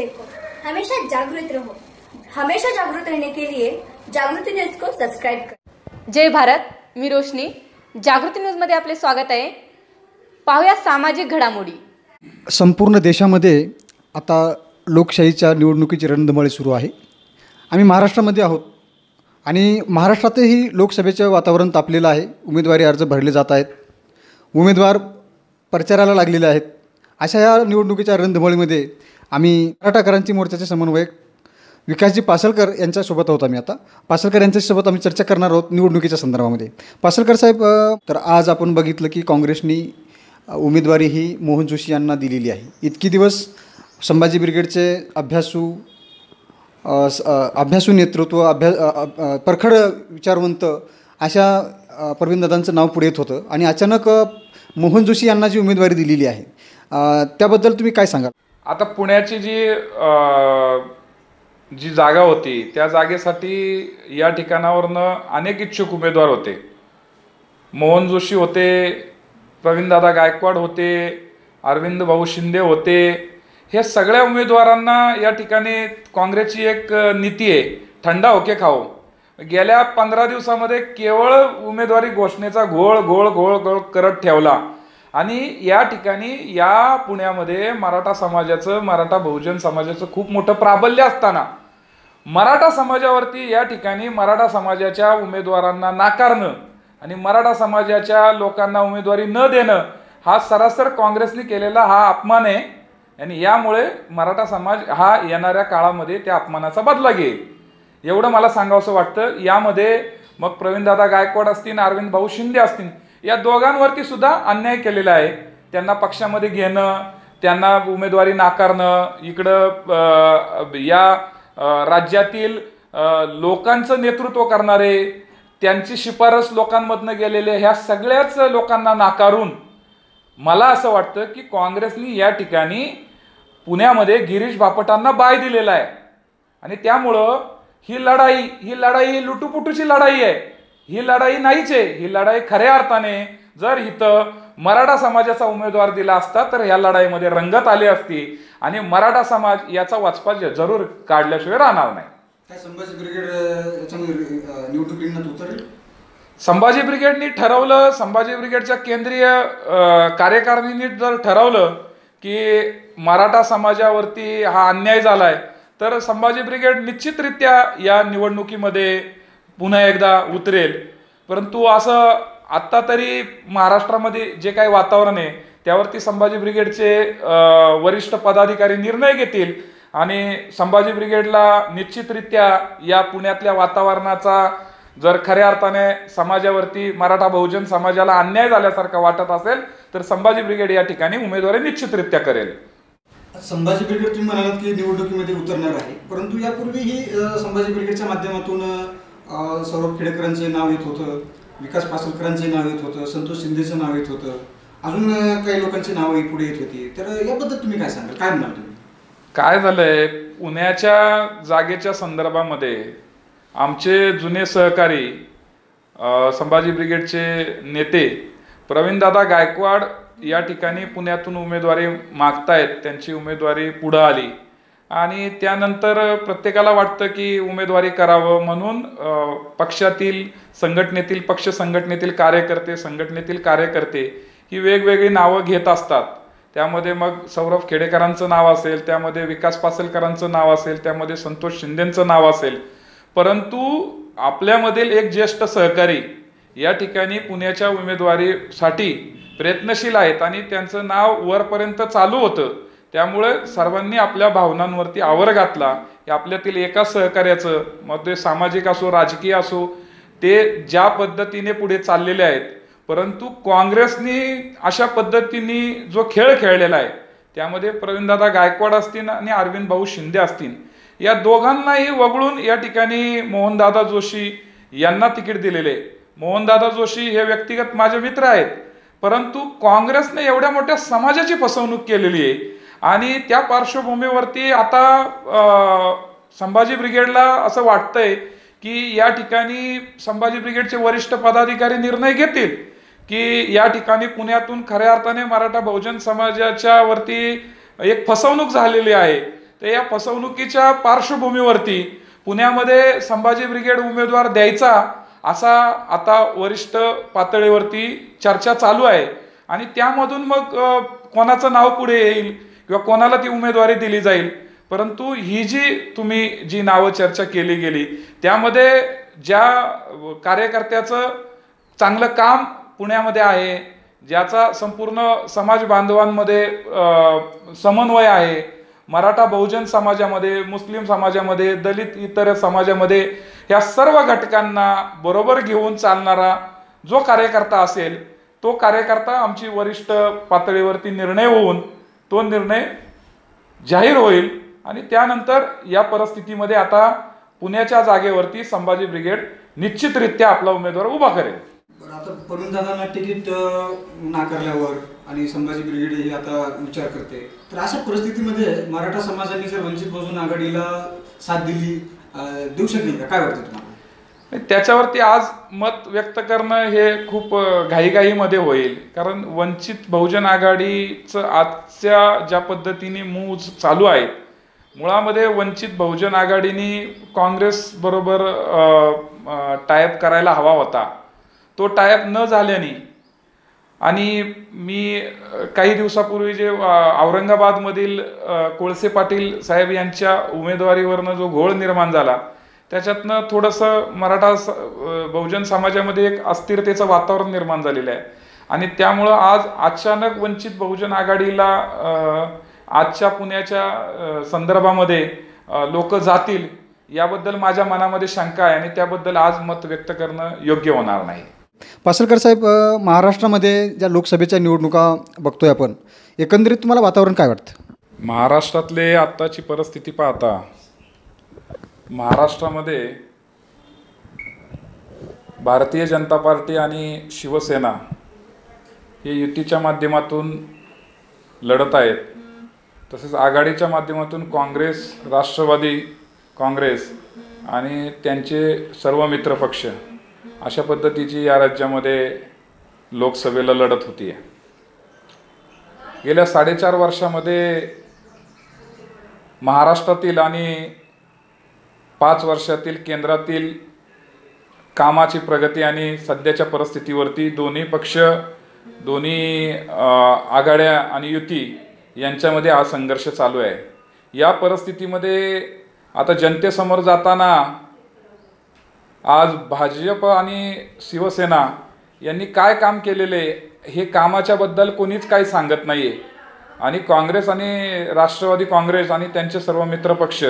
देखो। हमेशा जागृत रहो। हमेशा जागृत रहने के लिए जागृति न्यूज को सब्सक्राइब करें। जय भारत मी रोशनी। जागृती न्यूजमध्ये आपले स्वागत आहे. पाहूया सामाजिक घडामोडी. संपूर्ण देशामध्ये आता लोकशाहीच्या निवडणुकीची रणधुमाळी सुरू आहे. आम्ही महाराष्ट्रामध्ये आहोत. आणि महाराष्ट्रातही लोकसभेचं वातावरण तापलेलं आहे. उमेदवारी अर्ज भरले जात आहेत. उमेदवार प्रचाराला लागलेले आहेत. अशा या निवडणुकीच्या रणधुमाळीमध्ये आम्ही मराठाकरांची मोर्चाचे समन्वयक विकासजी पासलकर यांच्यासोबत आहोत आम्ही आता. पासलकर यांच्यासोबत आम्ही चर्चा करणार आहोत निवडणुकीच्या संदर्भामध्ये. पासलकर साहेब तर आज आपण बघितलं की काँग्रेसनी उमेदवारी ही मोहन जोशी यांना दिलेली आहे. इतकी दिवस संभाजी ब्रिगेडचे अभ्यासू अभ्यासू नेतृत्व अभ्या परखड विचारवंत अशा अ, प्रवीणदादांचं नाव पुढे येत होतं आणि अचानक मोहन जोशी यांना जी उमेदवारी दिलेली आहे त्याबद्दल तुम्ही काय सांगाल? आता पुण्याची जी जी जागा होती त्या जागेसाठी या ठिकाणावरनं अनेक इच्छुक उमेदवार होते. मोहन जोशी होते प्रवीणदादा गायकवाड होते अरविंद भाऊ शिंदे होते. हे सगळ्या उमेदवारांना या ठिकाणी काँग्रेसची एक नीती आहे. थंडा होके खाओ गेल्या पंधरा दिवसामध्ये केवळ उमेदवारी घोषणेचा घोळ घोळ घोळ घोळ करत ठेवला. आणि या ठिकाणी या पुण्यामध्ये मराठा समाजाचं मराठा बहुजन समाजाचं खूप मोठं प्राबल्य असताना मराठा समाजावरती या ठिकाणी मराठा समाजाच्या उमेदवारांना नाकारणं आणि मराठा समाजाच्या लोकांना उमेदवारी न देणं हा सरासर काँग्रेसने केलेला हा अपमान आहे. आणि यामुळे मराठा समाज हा येणाऱ्या काळामध्ये त्या अपमानाचा बदला घेईल. एवढं मला सांगावंसं वाटतं. यामध्ये मग प्रवीणदादा गायकवाड असतील अरविंद भाऊ शिंदे असतील या दोघांवरती सुद्धा अन्याय केलेला आहे. त्यांना पक्षामध्ये घेणं त्यांना उमेदवारी नाकारणं इकडं या राज्यातील लोकांचं नेतृत्व करणारे त्यांची शिफारस लोकांमधनं गेलेले ह्या सगळ्याच लोकांना नाकारून मला असं वाटतं की काँग्रेसनी या ठिकाणी पुण्यामध्ये गिरीश बापटांना बाय दिलेला आहे. आणि त्यामुळं ही लढाई ही लढाई ही लुटूपुटूची लढाई आहे. ही लढाई नाहीच आहे. ही लढाई खऱ्या अर्थाने जर इथं मराठा समाजाचा उमेदवार दिला असता तर ह्या लढाईमध्ये रंगत आली असती आणि मराठा समाज याचा वाचपा जरूर काढल्याशिवाय राहणार नाही. संभाजी ब्रिगेडनी ठरवलं संभाजी ब्रिगेडच्या केंद्रीय अ, कार्यकारिणीने जर ठरवलं की मराठा समाजावरती हा अन्याय झालाय तर संभाजी ब्रिगेड निश्चितरित्या या निवडणुकीमध्ये पुन्हा एकदा उतरेल. परंतु असं आत्ता तरी महाराष्ट्रामध्ये जे काही वातावरण आहे त्यावरती संभाजी ब्रिगेडचे वरिष्ठ पदाधिकारी निर्णय घेतील आणि संभाजी ब्रिगेडला निश्चितरित्या या पुण्यातल्या वातावरणाचा जर खऱ्या अर्थाने समाजावरती मराठा बहुजन समाजाला अन्याय झाल्यासारखा वाटत असेल तर संभाजी ब्रिगेड या ठिकाणी उमेदवारी निश्चितरित्या करेल. संभाजी ब्रिगेड तुम्ही म्हणालात की निवडणुकीमध्ये उतरणार आहे. परंतु यापूर्वीही ही संभाजी ब्रिगेडच्या माध्यमातून सौरभ खेडेकरांचे नाव येत होतं विकास पासलकरांचे नाव येत होतं संतोष शिंदेचं नाव येत होतं. अजून काही लोकांची नावं पुढे येत होती. तर याबद्दल तुम्ही काय सांगाल? काय म्हणाल तुम्ही? काय झालंय? पुण्याच्या जागेच्या संदर्भामध्ये आमचे जुने सहकारी संभाजी ब्रिगेडचे नेते प्रवीणदादा गायकवाड या ठिकाणी पुण्यातून उमेदवारी मागतायत. त्यांची उमेदवारी पुढं आली. आणि त्यानंतर प्रत्येकाला वाटतं की उमेदवारी करावं म्हणून पक्षातील संघटनेतील पक्ष संघटनेतील कार्यकर्ते संघटनेतील कार्यकर्ते ही वेगवेगळी नावं घेत असतात. त्यामध्ये मग सौरभ खेडेकरांचं नाव असेल त्यामध्ये विकास पासलकरांचं नाव असेल त्यामध्ये संतोष शिंदेंचं नाव असेल. परंतु आपल्यामधील एक ज्येष्ठ सहकारी या ठिकाणी पुण्याच्या उमेदवारीसाठी प्रयत्नशील आहेत आणि त्यांचं नाव वरपर्यंत चालू होतं. त्यामुळे सर्वांनी आपल्या भावनांवरती आवर घातला की आपल्यातील एका सहकार्याचं मग ते सामाजिक असो राजकीय असो ते ज्या पद्धतीने पुढे चाललेले आहेत परंतु काँग्रेसनी अशा पद्धतीने जो खेळ खेळलेला आहे त्यामध्ये प्रवीणदादा गायकवाड असतील आणि अरविंद भाऊ शिंदे असतील या दोघांनाही वगळून या ठिकाणी मोहनदादा जोशी यांना तिकीट दिलेले आहे. मोहनदादा जोशी हे व्यक्तिगत माझे मित्र आहेत परंतु काँग्रेसने एवढ्या मोठ्या समाजाची फसवणूक केलेली आहे आणि त्या पार्श्वभूमीवरती आता संभाजी ब्रिगेडला असं वाटतंय की या ठिकाणी संभाजी ब्रिगेडचे वरिष्ठ पदाधिकारी निर्णय घेतील की या ठिकाणी पुण्यातून खऱ्या अर्थाने मराठा बहुजन समाजाच्या वरती एक फसवणूक झालेली आहे. तर या फसवणुकीच्या पार्श्वभूमीवरती पुण्यामध्ये संभाजी ब्रिगेड उमेदवार द्यायचा असा आता वरिष्ठ पातळीवरती चर्चा चालू आहे. आणि त्यामधून मग कोणाचं नाव पुढे येईल? किंवा कोणाला ती उमेदवारी दिली जाईल परंतु ही जी तुम्ही जी नावं चर्चा केली गेली त्यामध्ये ज्या कार्यकर्त्याचं चांगलं काम पुण्यामध्ये आहे ज्याचा संपूर्ण समाज बांधवांमध्ये समन्वय आहे मराठा बहुजन समाजामध्ये मुस्लिम समाजामध्ये दलित इतर समाजामध्ये या सर्व घटकांना बरोबर घेऊन चालणारा जो कार्यकर्ता असेल तो कार्यकर्ता आमची वरिष्ठ पातळीवरती निर्णय होऊन तो निर्णय जाहीर होईल आणि त्यानंतर या परिस्थितीमध्ये आता पुण्याच्या जागेवरती संभाजी ब्रिगेड निश्चितरित्या आपला उमेदवार उभा करेल. आता पडून तिकीट नाकारल्यावर आणि संभाजी ब्रिगेड ही आता विचार करते. तर अशा परिस्थितीमध्ये मराठा समाजाने जर वंचित बसून आघाडीला साथ दिली देऊ शकेल का? काय वाटतं तुम्हाला? त्याच्यावरती आज मत व्यक्त करणं हे खूप घाईघाईमध्ये होईल. कारण वंचित बहुजन आघाडीचं आजच्या ज्या पद्धतीने मूज चालू आहेत मुळामध्ये वंचित बहुजन आघाडीने काँग्रेसबरोबर टायप करायला हवा होता. तो टायप न झाल्याने आणि मी काही दिवसापूर्वी जे औरंगाबादमधील कोळसे पाटील साहेब यांच्या उमेदवारीवरनं जो घोळ निर्माण झाला त्याच्यातनं थोडंसं मराठा बहुजन समाजामध्ये एक अस्थिरतेचं वातावरण निर्माण झालेलं आहे. आणि त्यामुळं आज अचानक वंचित बहुजन आघाडीला आजच्या पुण्याच्या संदर्भामध्ये लोक जातील याबद्दल माझ्या मनामध्ये शंका आहे आणि त्याबद्दल आज मत व्यक्त करणं योग्य होणार नाही. पासलकर साहेब महाराष्ट्रामध्ये ज्या लोकसभेच्या निवडणुका बघतोय आपण एकंदरीत तुम्हाला वातावरण काय वाटतं? महाराष्ट्रातले आत्ताची परिस्थिती पाहता महाराष्ट्रामध्ये भारतीय जनता पार्टी आणि शिवसेना हे युतीच्या माध्यमातून लढत आहेत. तसेच आघाडीच्या माध्यमातून काँग्रेस राष्ट्रवादी काँग्रेस आणि त्यांचे सर्व मित्रपक्ष अशा पद्धतीची या राज्यामध्ये लोकसभेला लढत होती गेल्या साडेचार वर्षामध्ये महाराष्ट्रातील आणि पाच वर्षातील केंद्रातील कामाची प्रगती आणि सध्याच्या परिस्थितीवरती दोन्ही पक्ष दोन्ही आघाड्या आणि युती यांच्यामध्ये हा संघर्ष चालू आहे. या परिस्थितीमध्ये आता जनतेसमोर जाताना आज भाजप आणि शिवसेना यांनी काय काम केलेले हे कामाच्याबद्दल कोणीच काही सांगत नाही आहे आणि काँग्रेस आणि राष्ट्रवादी काँग्रेस आणि त्यांचे सर्व मित्रपक्ष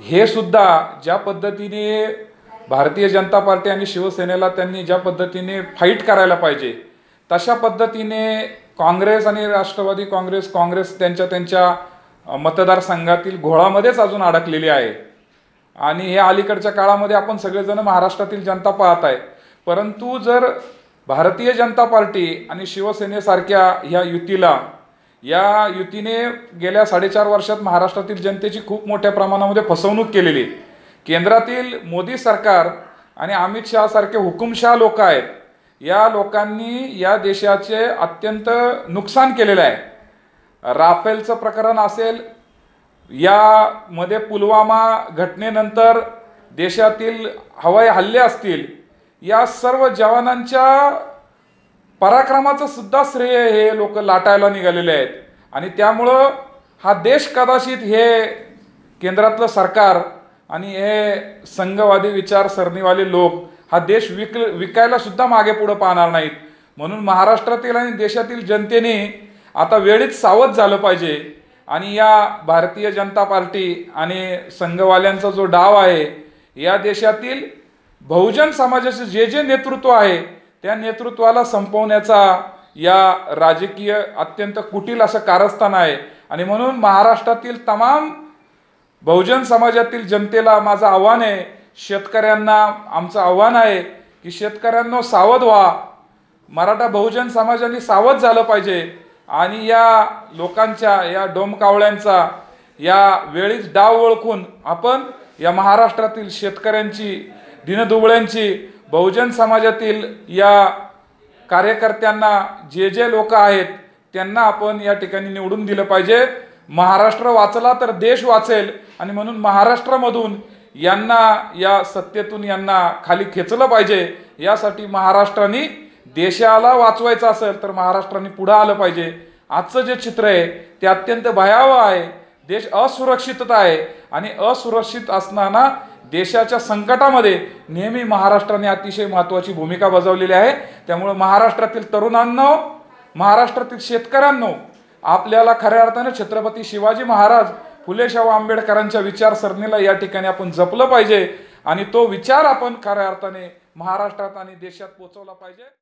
हे सुद्धा ज्या पद्धतीने भारतीय जनता पार्टी आणि शिवसेनेला त्यांनी ज्या पद्धतीने फाईट करायला पाहिजे तशा पद्धतीने काँग्रेस आणि राष्ट्रवादी काँग्रेस काँग्रेस त्यांच्या त्यांच्या मतदारसंघातील घोळामध्येच अजून अडकलेली आहे. आणि हे अलीकडच्या काळामध्ये आपण सगळेजण महाराष्ट्रातील जनता पाहत आहे परंतु जर भारतीय जनता पार्टी आणि शिवसेनेसारख्या ह्या युतीला या युतीने गेल्या साडेचार वर्षात महाराष्ट्रातील जनतेची खूप मोठ्या प्रमाणामध्ये फसवणूक केलेली आहे. केंद्रातील मोदी सरकार आणि अमित शहासारखे हुकुमशहा लोक आहेत या लोकांनी या देशाचे अत्यंत नुकसान केलेलं आहे राफेलचं प्रकरण असेल यामध्ये पुलवामा घटनेनंतर देशातील हवाई हल्ले असतील या सर्व जवानांच्या पराक्रमाचं सुद्धा श्रेय हे लोक लाटायला निघालेले आहेत. आणि त्यामुळं हा देश कदाचित हे केंद्रातलं सरकार आणि हे संघवादी विचारसरणीवाले लोक हा देश विक विकायला सुद्धा मागे पुढं पाहणार नाहीत. म्हणून महाराष्ट्रातील आणि देशातील जनतेने आता वेळीच सावध झालं पाहिजे. आणि या भारतीय जनता पार्टी आणि संघवाल्यांचा जो डाव आहे या देशातील बहुजन समाजाचे जे जे नेतृत्व आहे त्या नेतृत्वाला संपवण्याचा या राजकीय अत्यंत कुटील असं कारस्थान आहे. आणि म्हणून महाराष्ट्रातील तमाम बहुजन समाजातील जनतेला माझं आव्हान आहे. शेतकऱ्यांना आमचं आव्हान आहे की शेतकऱ्यांना सावध व्हा. मराठा बहुजन समाजाने सावध झालं पाहिजे. आणि या लोकांच्या या डोमकावळ्यांचा या वेळीच डाव ओळखून आपण या महाराष्ट्रातील शेतकऱ्यांची दिनदुबळ्यांची बहुजन समाजातील या कार्यकर्त्यांना जे जे लोक आहेत त्यांना आपण या ठिकाणी निवडून दिलं पाहिजे. महाराष्ट्र वाचला तर देश वाचेल आणि म्हणून महाराष्ट्रामधून यांना या सत्तेतून यांना खाली खेचलं पाहिजे. यासाठी महाराष्ट्राने देशाला वाचवायचं असेल तर महाराष्ट्राने पुढं आलं पाहिजे. आजचं जे चित्र आहे ते अत्यंत भयावह आहे. देश असुरक्षितता आहे आणि असुरक्षित असताना देशाच्या संकटामध्ये नेहमी महाराष्ट्राने अतिशय महत्त्वाची भूमिका बजावलेली आहे. त्यामुळं महाराष्ट्रातील तरुणांनो महाराष्ट्रातील शेतकऱ्यांनो आपल्याला खऱ्या अर्थाने छत्रपती शिवाजी महाराज फुले शाहू आंबेडकरांच्या विचारसरणीला या ठिकाणी आपण जपलं पाहिजे आणि तो विचार आपण खऱ्या अर्थाने महाराष्ट्रात आणि देशात पोचवला पाहिजे.